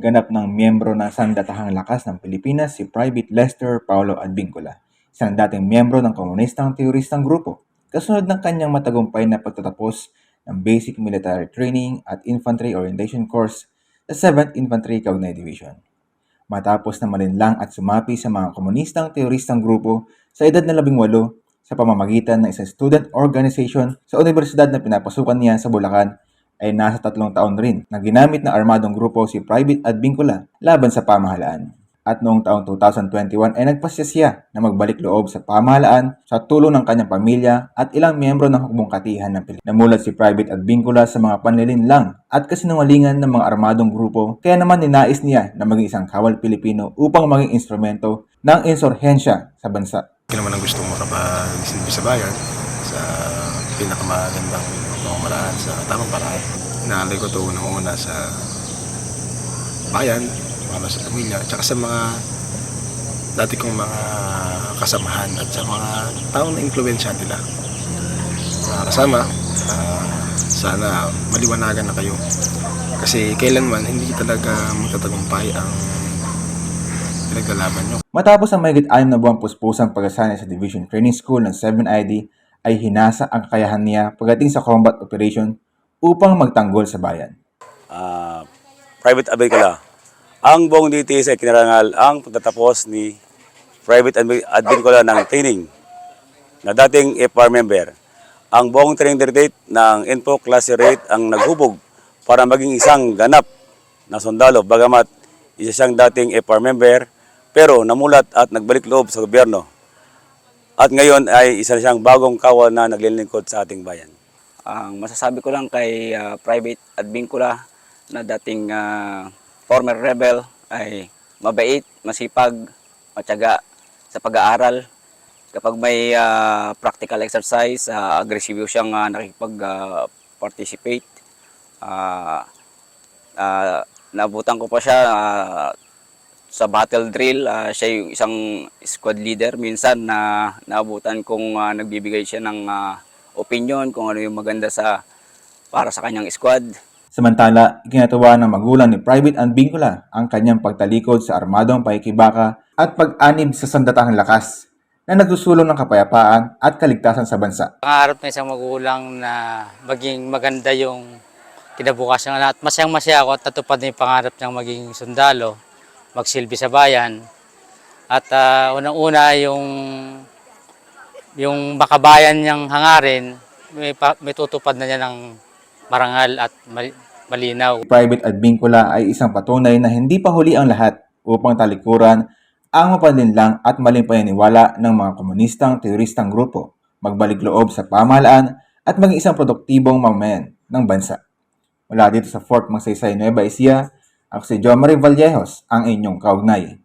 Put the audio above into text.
ganap ng miyembro ng Sandatahang Lakas ng Pilipinas si Private Lester Paulo Advincula, isang dating miyembro ng komunistang teroristang grupo, kasunod ng kanyang matagumpay na pagtatapos ng Basic Military Training at Infantry Orientation Course sa 7th Infantry Cagney Division. Matapos na malinlang at sumapi sa mga komunistang teroristang grupo sa edad na 18 sa pamamagitan ng isang student organization sa universidad na pinapasukan niya sa Bulacan ay nasa tatlong taon rin na ginamit ng armadong grupo si Private Advincula laban sa pamahalaan. At noong taong 2021 ay nagpasya siya na magbalik loob sa pamahalaan sa tulong ng kanyang pamilya at ilang miyembro ng hukbong katihan ng Pilipinas. Namulat si Private Advincula sa mga panlilinlang at kasinungalingan ng mga armadong grupo kaya naman ninais niya na maging isang kawal Pilipino upang maging instrumento ng insurhensya sa bansa. Hindi naman ang gusto mo makapag-silbi sa bayan sa pinakamagandang pamamaraan sa tamang paraan. Naalay ko ito unang-una sa bayan, para sa pamilya, tsaka sa mga dati kong mga kasamahan at sa mga taong na impluensya nila. Mga kasama, ah, sana maliwanagan na kayo. Kasi kailanman hindi talaga magtatagumpay ang pinaglalaban nyo. Matapos ang mahigit anim na buwang puspusang pagkasanay sa Division Training School ng 7ID ay hinasa ang kakayahan niya pagdating sa combat operation upang magtanggol sa bayan. Ah, Private Advincula. Ang buong DTS ay kinarangal ang pagtatapos ni Private Advincula ng training na dating FR member. Ang buong training date ng info class rate ang naghubog para maging isang ganap na sundalo bagamat isa siyang dating FR member pero namulat at nagbalik loob sa gobyerno. At ngayon ay isa siyang bagong kawal na naglilingkod sa ating bayan. Ang masasabi ko lang kay ah, Private Advincula na dating ah, former rebel ay mabait, masipag, matyaga sa pag-aaral. Kapag may ah, practical exercise, uh, agresibo siyang uh, nakikipag-participate. Ah, ah, nabutan ko pa siya ah, sa battle drill. Ah, siya yung isang squad leader. Minsan na naabutan kong ah, nagbibigay siya ng ah, opinion kung ano yung maganda sa para sa kanyang squad. Samantala, ikinatuwa ng magulang ni Private Advincula ang kanyang pagtalikod sa armadong paikibaka at pag-anib sa sandatahang lakas na nagsusulong ng kapayapaan at kaligtasan sa bansa. Pangarap ng isang magulang na maging maganda yung kinabukasan niya. At masayang masaya ako at natupad na yung pangarap niyang maging sundalo, magsilbi sa bayan. At ah, unang-una yung yung makabayan niyang hangarin, may, pa- may tutupad na niya ng marangal at mali- malinaw. Private Advincula ay isang patunay na hindi pa huli ang lahat upang talikuran ang mapanlinlang at maling paniniwala ng mga komunistang teroristang grupo, magbalik loob sa pamahalaan at maging isang produktibong mamamayan ng bansa. Mula dito sa Fort Magsaysay, Nueva Ecija, ako si John Marie Vallejos, ang inyong kaugnay.